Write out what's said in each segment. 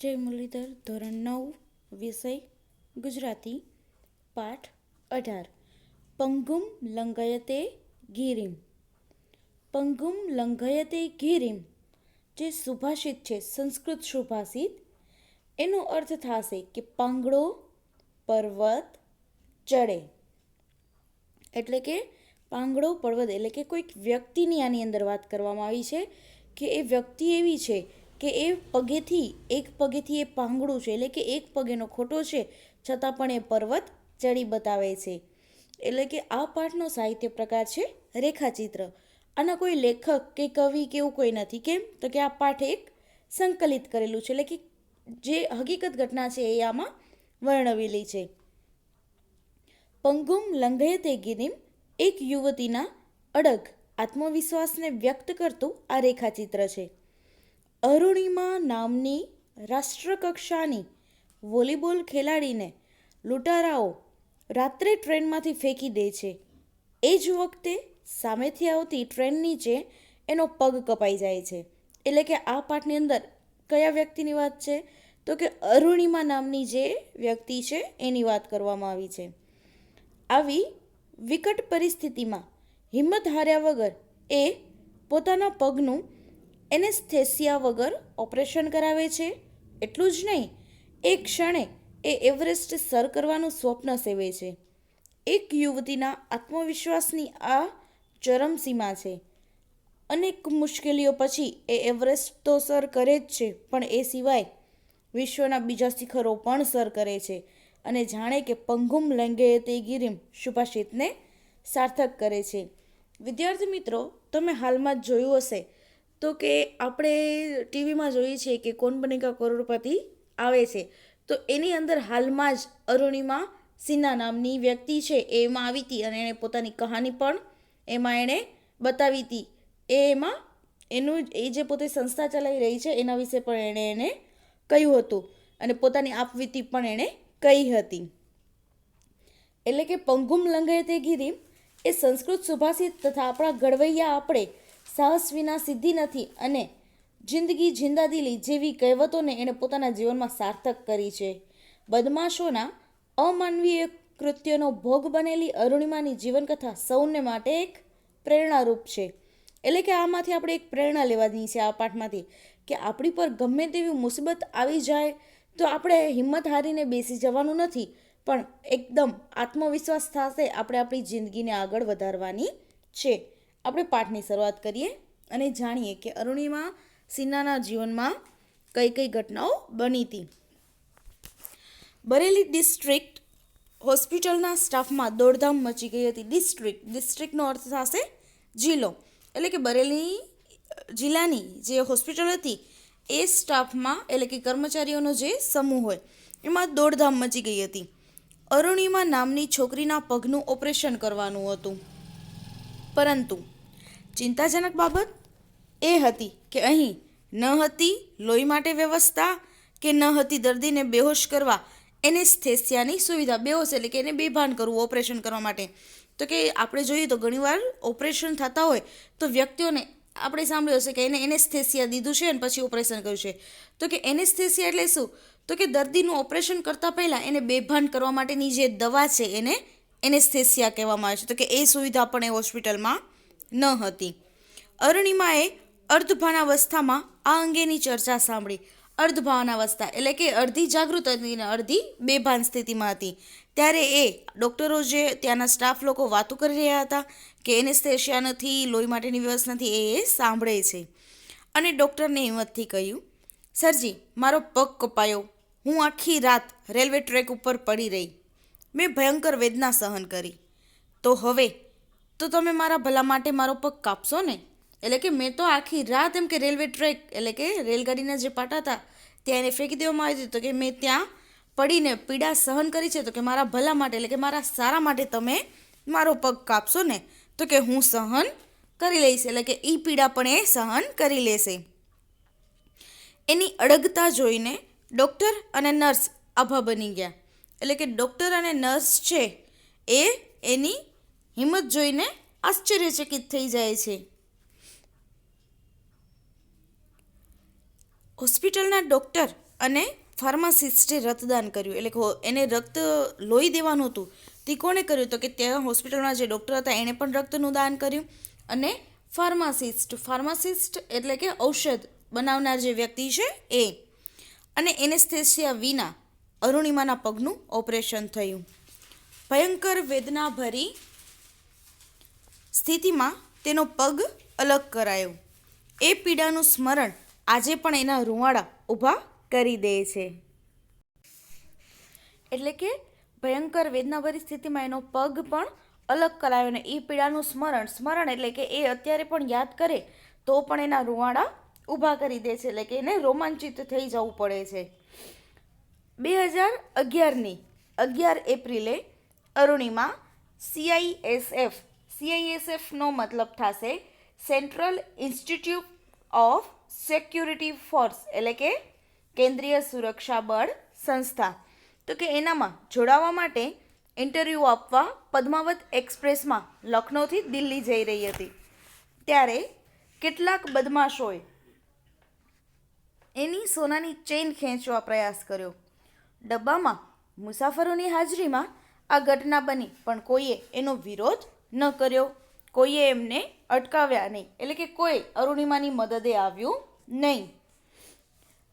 જય મુરલીધર, ધોરણ નવ, વિષય ગુજરાતી, પાઠ અઢાર. પંગુમ લંઘયતે ગિરિમ. પંગુમ લંઘયતે ગિરિમ, જે સુભાષિત છે, સંસ્કૃત સુભાષિત. એનો અર્થ થશે કે પાંગડો, પર્વત, ચડે. એટલે કે પાંગડો, પર્વત, એટલે કે કોઈક વ્યક્તિની આની અંદર વાત કરવામાં આવી છે કે એ વ્યક્તિ એવી છે કે એ પગેથી, એક પગેથી એ પાંગડું છે, એટલે કે એક પગેનો ખોટો છે, છતાં પણ એ પર્વત ચડી બતાવે છે. એટલે કે આ પાઠનો સાહિત્ય પ્રકાર છે રેખાચિત્ર. આના કોઈ લેખક કે કવિ કે એવું કોઈ નથી. કેમ? તો કે આ પાઠ એક સંકલિત કરેલું છે. એટલે કે જે હકીકત ઘટના છે એ આમાં વર્ણવેલી છે. પંગુમ લંઘયતે ગિરિમ એક યુવતીના અડગ. આત્મવિશ્વાસને વ્યક્ત કરતું આ રેખાચિત્ર છે. અરુણિમા નામની રાષ્ટ્રકક્ષાની વોલીબોલ ખેલાડીને લૂંટારાઓ રાત્રે ટ્રેનમાંથી ફેંકી દે છે. એ જ વખતે સામેથી આવતી ટ્રેન નીચે એનો પગ કપાઈ જાય છે. એટલે કે આ પાઠની અંદર કયા વ્યક્તિની વાત છે? તો કે અરુણિમા નામની જે વ્યક્તિ છે એની વાત કરવામાં આવી છે. આવી વિકટ પરિસ્થિતિમાં હિંમત હાર્યા વગર એ પોતાના પગનું એનેસ્થેસિયા વગર ઓપરેશન કરાવે છે? એટલું જ નહીં એ ક્ષણે એ એવરેસ્ટ સર કરવાનું સ્વપ્ન સેવે છે. એક યુવતીના આત્મવિશ્વાસની આ ચરમસીમા છે. અનેક મુશ્કેલીઓ પછી એ એવરેસ્ટ તો સર કરે જ છે, પણ એ સિવાય વિશ્વના બીજા શિખરો પણ સર કરે છે અને જાણે કે પંગુમ લેંગે તે ગિરિમ શુભાષિતને સાર્થક કરે છે. વિદ્યાર્થી મિત્રો, તમે હાલમાં જ જોયું હશે તો કે આપણે ટીવીમાં જોઈએ છીએ કે કોણ બનેગા કરોડપતિ આવે છે. તો એની અંદર હાલમાં જ અરુણિમા સિન્હા નામની વ્યક્તિ છે, એમાં આવી હતી અને એણે પોતાની કહાની પણ એમાં એણે બતાવી હતી. એ એમાં એનું એ જે પોતે સંસ્થા ચલાવી રહી છે, એના વિશે પણ એણે એને કહ્યું હતું અને પોતાની આપવીતી પણ એણે કહી હતી. એટલે કે પંગુમ લંઘે તે ગિરિમ એ સંસ્કૃત સુભાષિત તથા આપણા ઘડવૈયા આપણે સાહસ વિના સિદ્ધિ નથી અને જિંદગી જિંદાદિલી જેવી કહેવતોને એણે પોતાના જીવનમાં સાર્થક કરી છે. બદમાશોના અમાનવીય કૃત્યનો ભોગ બનેલી અરુણિમાની જીવનકથા સૌને માટે એક પ્રેરણારૂપ છે. એટલે કે આમાંથી આપણે એક પ્રેરણા લેવાની છે આ પાઠમાંથી, કે આપણી પર ગમે તેવી મુસીબત આવી જાય તો આપણે હિંમત હારીને બેસી જવાનું નથી, પણ એકદમ આત્મવિશ્વાસ થશે આપણે આપણી જિંદગીને આગળ વધારવાની છે. આપણે પાઠની શરૂઆત કરીએ અને જાણીએ કે અરુણિમા સિન્હાના જીવનમાં કઈ કઈ ઘટનાઓ બની હતી. બરેલી ડિસ્ટ્રિક્ટ હોસ્પિટલના સ્ટાફમાં દોડધામ મચી ગઈ હતી. ડિસ્ટ્રિક્ટ ડિસ્ટ્રિક્ટનો અર્થ થશે જિલ્લો. એટલે કે બરેલી જિલ્લાની જે હોસ્પિટલ હતી, એ સ્ટાફમાં એટલે કે કર્મચારીઓનો જે સમૂહ હોય, એમાં દોડધામ મચી ગઈ હતી. અરુણિમા નામની છોકરીના પગનું ઓપરેશન કરવાનું હતું. પરંતુ ચિંતાજનક બાબત એ હતી કે અહીં ન હતી લોહી માટે વ્યવસ્થા કે ન હતી દર્દીને બેહોશ કરવા એનેસ્થેસિયાની સુવિધા, બેહોશ એટલે કે એને બેભાન કરવું, ઓપરેશન કરવા માટે. તો કે આપણે જોઈએ તો ઘણીવાર ઓપરેશન થતા હોય તો વ્યક્તિઓને, આપણે સાંભળ્યું હશે કે એને એનેસ્થેસિયા દીધું છે અને પછી ઓપરેશન કર્યું છે. તો કે એનેસ્થેસિયા એટલે શું? તો કે દર્દીનું ઓપરેશન કરતાં પહેલાં એને બેભાન કરવા માટેની જે દવા છે એને એનેસ્થેસિયા કહેવામાં આવે છે. તો કે એ સુવિધા પણ એ હોસ્પિટલમાં ન હતી. અરુણિમાએ અર્ધભાનાવસ્થામાં આ અંગેની ચર્ચા સાંભળી. અર્ધભાવનાવસ્થા એટલે કે અડધી જાગૃત હતી અને અડધી બેભાન સ્થિતિમાં હતી. ત્યારે એ ડૉક્ટરો જે ત્યાંના સ્ટાફ લોકો વાતો કરી રહ્યા હતા કે એનેસ્થેશિયા નથી, લોહી માટેની વ્યવસ્થા નથી એ સાંભળે છે. અને ડૉક્ટરને હિંમતથી કહ્યું, સરજી, મારો પગ કપાયો. હું આખી રાત રેલવે ટ્રેક ઉપર પડી રહી. મેં ભયંકર વેદના સહન કરી. તો હવે તો તમે મારા ભલા માટે મારો પગ કાપશો ને એટલે કે મેં તો આખી રાત એમ કે રેલવે ટ્રેક, એટલે કે રેલગાડીના જે પાટા હતા, ત્યાં એને ફેંકી દેવામાં આવી તો કે મેં ત્યાં પડીને પીડા સહન કરી છે, તો કે મારા ભલા માટે, એટલે કે મારા સારા માટે તમે મારો પગ કાપશો ને તો કે હું સહન કરી લઈશ, એટલે કે એ પીડા પણ એ સહન કરી લેશે. એની અડગતા જોઈને ડૉક્ટર અને નર્સ આભા બની ગયા. એટલે કે ડૉક્ટર અને નર્સ છે એ એની હિંમત જોઈને આશ્ચર્યચકિત થઈ જાય છે. હોસ્પિટલના ડૉક્ટર અને ફાર્માસિસ્ટે રક્તદાન કર્યું. એટલે એને રક્ત લોહી દેવાનું હતું. તે કોણે કર્યું તો કે ત્યાં હોસ્પિટલમાં જે ડૉક્ટર હતા, એણે પણ રક્તનું દાન કર્યું અને ફાર્માસિસ્ટ ફાર્માસિસ્ટ એટલે કે ઔષધ બનાવનાર જે વ્યક્તિ છે એ. અને એનેસ્થેસિયા વિના અરુણિમાના પગનું ઓપરેશન થયું. ભયંકર વેદનાભરી સ્થિતિમાં તેનો પગ અલગ કરાયો. એ પીડાનું સ્મરણ આજે પણ એના રૂવાડા ઊભા કરી દે છે. એટલે કે ભયંકર વેદનાભરી સ્થિતિમાં એનો પગ પણ અલગ કરાયો ને એ પીડાનું સ્મરણ સ્મરણ એટલે કે એ અત્યારે પણ યાદ કરે તો પણ એના રૂવાડા ઊભા કરી દે છે, એટલે કે એને રોમાંચિત થઈ જવું પડે છે. બે હજાર અગિયારની, અગિયાર એપ્રિલે અરુણિમા સીઆઈએસએફ સીઆઈએસએફનો મતલબ થશે central institute of security force એટલે કે કેન્દ્રીય સુરક્ષા બળ સંસ્થા. તો કે એનામાં જોડાવા માટે ઇન્ટરવ્યૂ આપવા પદ્માવત એક્સપ્રેસમાં લખનૌથી દિલ્હી જઈ રહી હતી. ત્યારે કેટલાક બદમાશોએ એની સોનાની ચેઇન ખેંચવા પ્રયાસ કર્યો. ડબ્બામાં મુસાફરોની હાજરીમાં આ ઘટના બની, પણ કોઈએ એનો વિરોધ ન કર્યો, કોઈએ એમને અટકાવ્યા નહીં. એટલે કે કોઈ અરુણિમાની મદદે આવ્યું નહીં.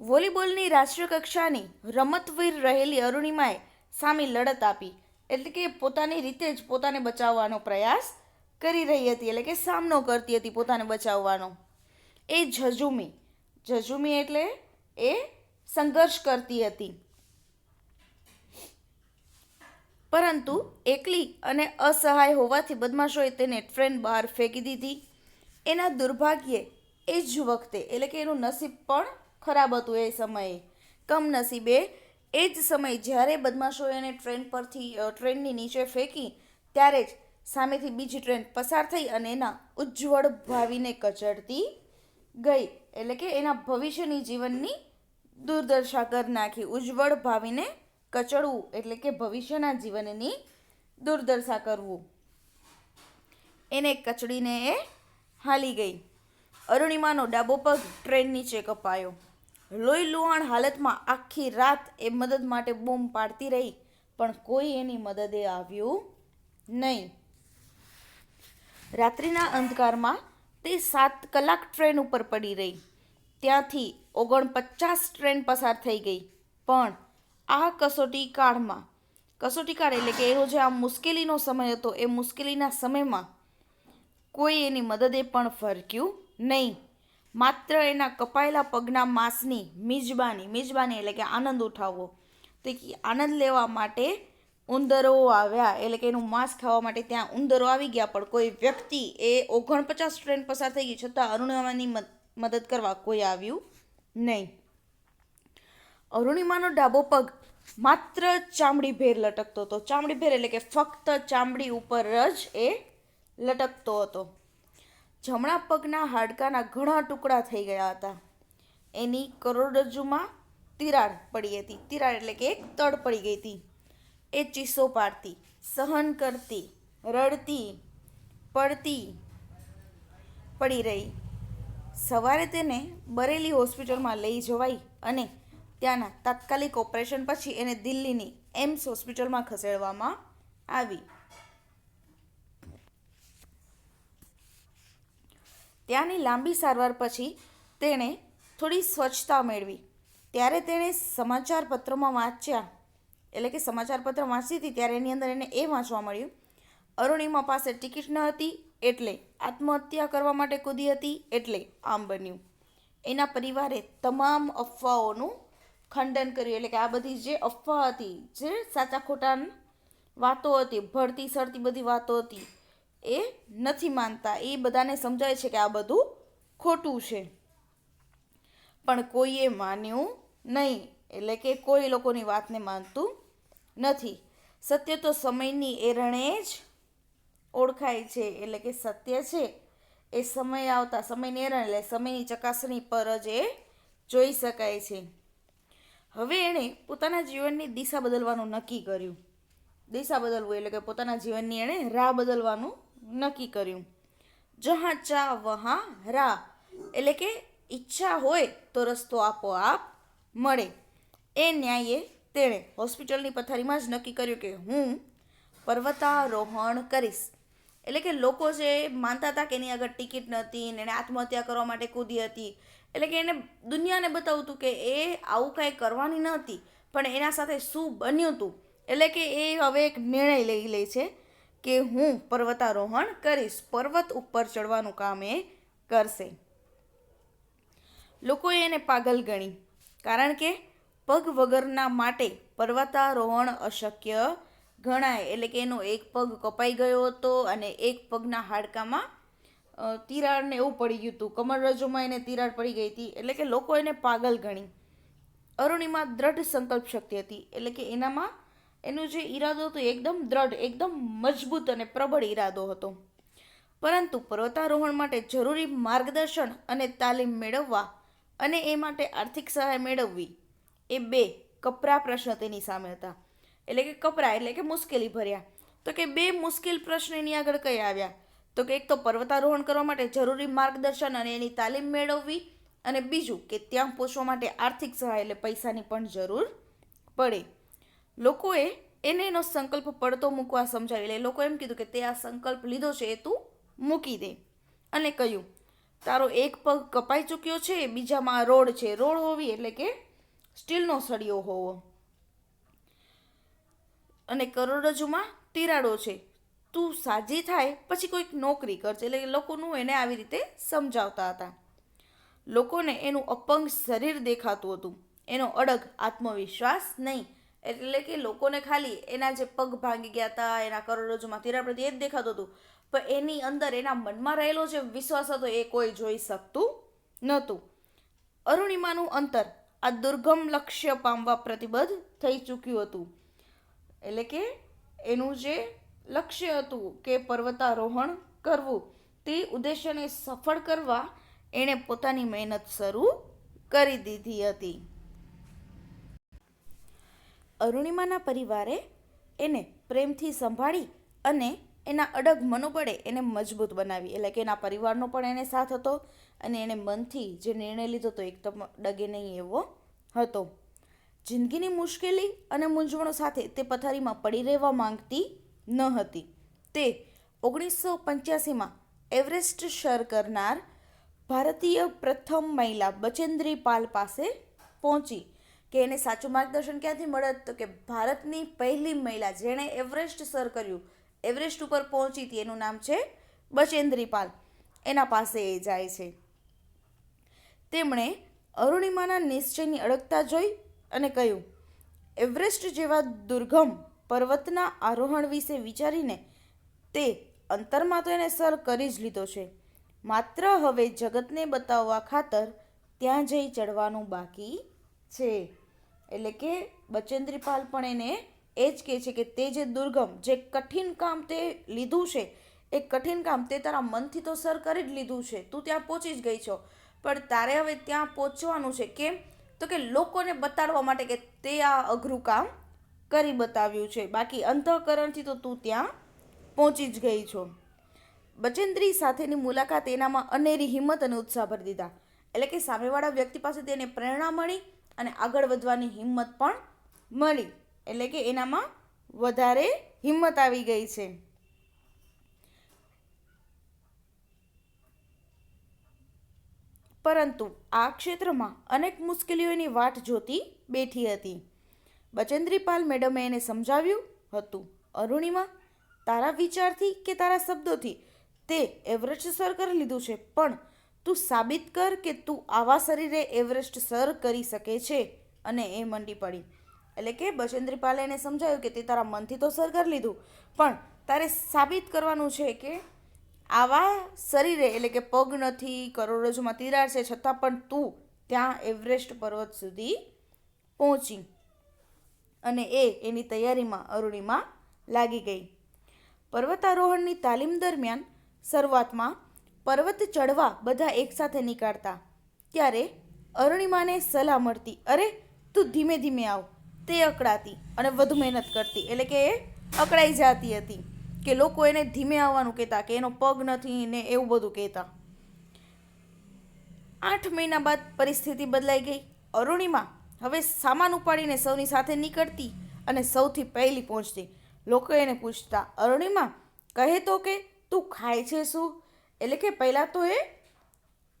વોલીબોલની રાષ્ટ્રીય કક્ષાની રમતવીર રહેલી અરુણિમાએ સામે લડત આપી. એટલે કે પોતાની રીતે જ પોતાને બચાવવાનો પ્રયાસ કરી રહી હતી. એટલે કે સામનો કરતી હતી પોતાને બચાવવાનો. એ ઝઝુમી ઝઝુમી એટલે એ સંઘર્ષ કરતી હતી. પરંતુ એકલી અને અસહાય હોવાથી બદમાશોએ તેને ટ્રેન બહાર ફેંકી દીધી. એના દુર્ભાગ્યે એ જ વખતે, એટલે કે એનું નસીબ પણ ખરાબ હતું એ સમયે. કમનસીબે એ જ સમયે જ્યારે બદમાશોએ એને ટ્રેન પરથી ટ્રેનની નીચે ફેંકી, ત્યારે જ સામેથી બીજી ટ્રેન પસાર થઈ અને એના ઉજ્જવળ ભાવિને કચડતી ગઈ. એટલે કે એના ભવિષ્યની જીવનની દુર્દશા કરી નાખી, ઉજ્જવળ ભાવિને કચડવું એટલે કે ભવિષ્યના જીવનની દુર્દશા કરવું. એને કચડીને એ હાલી ગઈ. અરુણિમાનો ડાબો પગ ટ્રેન નીચે કપાયો. લોહી લુહાણ હાલતમાં આખી રાત એ મદદ માટે બૂમ પાડતી રહી, પણ કોઈ એની મદદે આવ્યું નહીં. રાત્રિના અંધકારમાં તે સાત કલાક ટ્રેન ઉપર પડી રહી. ત્યાંથી ઓગણપચાસ ટ્રેન પસાર થઈ ગઈ. પણ આ કસોટી કાળમાં, કસોટી કાળ એટલે કે એનો જે આ મુશ્કેલીનો સમય હતો, એ મુશ્કેલીના સમયમાં કોઈ એની મદદે પણ ફરક્યું નહીં. માત્ર એના કપાયેલા પગના માંસની મિજબાની મિજબાની એટલે કે આનંદ ઉઠાવવો. તો આનંદ લેવા માટે ઉંદરો આવ્યા, એટલે કે એનું માંસ ખાવા માટે ત્યાં ઉંદરો આવી ગયા, પણ કોઈ વ્યક્તિ એ ઓગણપચાસ ટ્રેન પસાર થઈ ગઈ, છતાં અરુણિમાની મદ- મદદ કરવા કોઈ આવ્યું નહીં. અરુણિમાનો ડાબો પગ માત્ર ચામડી ભેર લટકતો હતો. ચામડી ભેર એટલે કે ફક્ત ચામડી ઉપર જ એ લટકતો હતો. જમણા પગના હાડકાના ઘણા ટુકડા થઈ ગયા હતા. એની કરોડરજ્જુમાં તિરાડ પડી હતી. તિરાડ એટલે કે એક તડ પડી ગઈ હતી. એ ચીસો પાડતી, સહન કરતી, રડતી, પડતી પડી રહી. સવારે તેને બરેલી હોસ્પિટલમાં લઈ જવાઈ અને ત્યાંના તાત્કાલિક ઓપરેશન પછી એને દિલ્હીની એમ્સ હોસ્પિટલમાં ખસેડવામાં આવી. ત્યાંની લાંબી સારવાર પછી તેણે થોડી સ્વચ્છતા મેળવી. ત્યારે તેણે સમાચાર પત્રોમાં વાંચ્યા, એટલે કે સમાચારપત્ર વાંચી હતી, ત્યારે એની અંદર એને એ વાંચવા મળ્યું, અરુણિમા પાસે ટિકિટ ન હતી, એટલે આત્મહત્યા કરવા માટે કૂદી હતી, એટલે આમ બન્યું. એના પરિવારે તમામ અફવાઓનું ખંડન કર્યું. એટલે કે આ બધી જે અફવા હતી, જે સાચા ખોટા વાતો હતી ભળતી સરતી બધી વાતો હતી, એ નથી માનતા. એ બધાને સમજાય છે કે આ બધું ખોટું છે. પણ કોઈએ માન્યું નહીં. એટલે કે કોઈ લોકોની વાતને માનતું નથી. સત્ય તો સમયની એરણે જ ઓળખાય છે. એટલે કે સત્ય છે એ સમય આવતા, સમયની એરણ, એટલે સમયની ચકાસણી પર જ એ જોઈ શકાય છે. હવે એણે પોતાના જીવનની દિશા બદલવાનું નક્કી કર્યું. દિશા બદલવું એટલે કે પોતાના જીવનની એણે રાહ બદલવાનું નક્કી કર્યું. જહાં ચા, વહાં રાહ. એટલે કે ઈચ્છા હોય તો રસ્તો આપોઆપ મળે. એ ન્યાયે તેણે હોસ્પિટલની પથારીમાં જ નક્કી કર્યું કે હું પર્વતારોહણ કરીશ. એટલે કે લોકો જે માનતા હતા કે એની આગળ ટિકિટ નહોતી ને એણે આત્મહત્યા કરવા માટે કૂદી હતી એટલે કે એને દુનિયાને બતાવતું હતું કે એ આવું કાંઈ કરવાની નહોતી પણ એના સાથે શું બન્યું હતું એટલે કે એ હવે એક નિર્ણય લઈ લે છે કે હું પર્વતારોહણ કરીશ, પર્વત ઉપર ચડવાનું કામ એ કરશે. લોકોએ એને પાગલ ગણી, કારણ કે પગ વગરના માટે પર્વતારોહણ અશક્ય ગણાય. એટલે કે એનો એક પગ કપાઈ ગયો હતો અને એક પગના હાડકામાં અ, તિરાડ ને એવું પડી ગયું હતું. કમરરજોમાં એને તિરાડ પડી ગઈ હતી. એટલે કે લોકો એને પાગલ ગણી. અરુણિમા દ્રઢ સંકલ્પ શક્તિ હતી. એટલે કે એનામાં એનો જે ઈરાદો હતો એકદમ દ્રઢ એકદમ મજબૂત અને પ્રબળ ઈરાદો હતો. પરંતુ પર્વતારોહણ માટે જરૂરી માર્ગદર્શન અને તાલીમ મેળવવા અને એ માટે આર્થિક સહાય મેળવવી એ બે કપરા પ્રશ્ન તેની સામે હતા. એટલે કે કપરા એટલે કે મુશ્કેલી ભર્યા. તો કે બે મુશ્કેલ પ્રશ્ન એની આગળ કઈ આવ્યા? તો કે એક તો પર્વતારોહણ કરવા માટે જરૂરી માર્ગદર્શન અને એની તાલીમ મેળવવી અને બીજું કે ત્યાં પહોંચવા માટે આર્થિક સહાય એટલે પૈસાની પણ જરૂર પડે. લોકોએ એને એનો સંકલ્પ પડતો મૂકવા સમજાવી એટલે લોકો એમ કીધું કે તે આ સંકલ્પ લીધો છે એ તું મૂકી દે. અને કહ્યું, તારો એક પગ કપાઈ ચૂક્યો છે, બીજામાં રોડ છે. રોડ હોવી એટલે કે સ્ટીલનો સળિયો હોવો. અને કરોડરજ્જુમાં તિરાડો છે. તું સાજી થાય, પછી કોઈક નોકરી કરજે એટલે લોકોનું એને આવી રીતે સમજાવતા હતા. લોકોને એનું અપંગ શરીર દેખાતું હતું. એનો અડગ આત્મવિશ્વાસ નહીં. એટલે કે લોકોને ખાલી એના જે પગ ભાંગી ગયા હતા, એના કરોડરજ્જુમાં તિરાડ પ્રત્યે એ જ દેખાતું હતું. પણ એની અંદર, એના મનમાં રહેલો જે વિશ્વાસ હતો એ કોઈ જોઈ શકતું નહોતું. અરુણિમાનું અંતર આ દુર્ગમ લક્ષ્ય પામવા પ્રતિબદ્ધ થઈ ચૂક્યું હતું. એટલે કે એનું જે લક્ષ્ય હતું કે પર્વતારોહણ કરવું. તે ઉદ્દેશ્યને સફળ કરવા એણે પોતાની મહેનત શરૂ કરી દીધી હતી. અરુણિમાના પરિવારે એને પ્રેમથી સંભાળી અને એના અડગ મનોબળે એને મજબૂત બનાવી. એટલે કે એના પરિવારનો પણ એને સાથ હતો અને એણે મનથી જે નિર્ણય લીધો હતો એકદમ ડગે નહીં એવો હતો. જિંદગીની મુશ્કેલી અને મૂંઝવણો સાથે તે પથારીમાં પડી રહેવા માંગતી ન હતી. તે ઓગણીસો પંચ્યાસીમાં એવરેસ્ટ સર કરનાર ભારતીય પ્રથમ મહિલા બચેન્દ્રી પાલ પાસે પહોંચી, કે એને સાચું માર્ગદર્શન ક્યાંથી મળત? તો કે ભારતની પહેલી મહિલા જેણે એવરેસ્ટ સર કર્યું, એવરેસ્ટ ઉપર પહોંચી હતી. એનું નામ છે બચેન્દ્રી પાલ. એના પાસે એ જાય છે. તેમણે અરુણિમાના નિશ્ચયની અડગતા જોઈ અને કહ્યું, એવરેસ્ટ જેવા દુર્ગમ પર્વતના આરોહણ વિશે વિચારીને તે અંતરમાં તો એને સર કરી જ લીધો છે. માત્ર હવે જગતને બતાવવા ખાતર ત્યાં જઈ ચડવાનું બાકી છે. એટલે કે બચેન્દ્રીપાલ પણ એને એ જ કહે છે કે તે જે દુર્ગમ, જે કઠિન કામ તે લીધું છે, એ કઠિન કામ તે તારા મનથી તો સર કરી જ લીધું છે. તું ત્યાં પહોંચી જ ગઈ છો. પણ તારે હવે ત્યાં પહોંચવાનું છે. કેમ? તો કે લોકોને બતાડવા માટે કે તે આ અઘરું કામ કરી બતાવ્યું છે. બાકી અંતઃકરણથી તો તું ત્યાં પહોંચી જ ગઈ છો. બચેન્દ્રી સાથેની મુલાકાત એનામાં અનેરી હિંમત અને ઉત્સાહ ભરી દીધા. એટલે કે સામેવાળા વ્યક્તિ પાસે તેને પ્રેરણા મળી અને આગળ વધવાની હિંમત પણ મળી. એટલે કે એનામાં વધારે હિંમત આવી ગઈ છે. પરંતુ આ ક્ષેત્રમાં અનેક મુશ્કેલીઓની વાટ જોતી બેઠી હતી. બચેન્દ્રીપાલ મેડમે એને સમજાવ્યું હતું. અરુણિમા, તારા વિચારથી કે તારા શબ્દોથી? તે એવરેસ્ટ સર કરી લીધું છે, પણ તું સાબિત કર કે તું આવા શરીરે એવરેસ્ટ સર કરી શકે છે? અને એ મંડી પડી. એટલે કે બચેન્દ્રીપાલે એને સમજાવ્યું કે તે તારા મનથી તો સર કરી લીધું, પણ તારે સાબિત કરવાનું છે કે આવા શરીરે, એટલે કે પગ નથી કરોડરજ્જુમાં તિરાડ છે, છતાં પણ તું ત્યાં એવરેસ્ટ પર્વત સુધી પહોંચી. અને એ એની તૈયારીમાં અરુણિમા લાગી ગઈ. પર્વતારોહણની તાલીમ દરમિયાન શરૂઆતમાં પર્વત ચડવા બધા એકસાથે નીકળતા. ત્યારે અરુણિમાને સલાહ મળતી, અરે, તું ધીમે ધીમે આવ. તે અકળાતી અને વધુ મહેનત કરતી, એટલે કે એ અકળાઈ જતી હતી કે લોકો એને ધીમે આવવાનું કહેતા, કે એનો પગ નથી ને એવું બધું કહેતા. આઠ મહિના બાદ પરિસ્થિતિ બદલાઈ ગઈ. અરુણિમા હવે સામાન ઉપાડીને સૌની સાથે નીકળતી અને સૌથી પહેલી પહોંચતી. લોકો એને પૂછતા, અરુણિમા, કહે તો કે તું ખાય છે શું? એટલે કે પહેલાં તો એ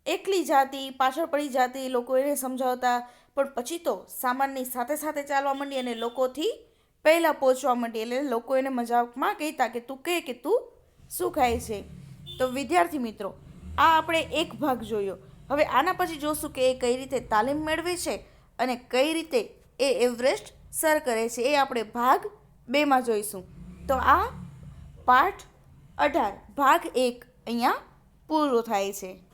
એકલી જાતી, પાછળ પડી જાતી, લોકો એને સમજાવતા, પણ પછી તો સામાનની સાથે સાથે ચાલવા માંડી અને લોકોથી પહેલાં પહોંચવા માંડી. એટલે લોકો એને મજાકમાં કહેતા કે, તું કહે કે તું શું ખાય છે? તો વિદ્યાર્થી મિત્રો, આ આપણે એક ભાગ જોયો. હવે આના પછી જોશું કે એ કઈ રીતે તાલીમ મેળવે છે અને કઈ રીતે એ એવરેસ્ટ સર કરે છે એ આપણે ભાગ બેમાં જોઈશું. તો આ પાઠ અઢાર, ભાગ એક અહીંયા પૂરો થાય છે.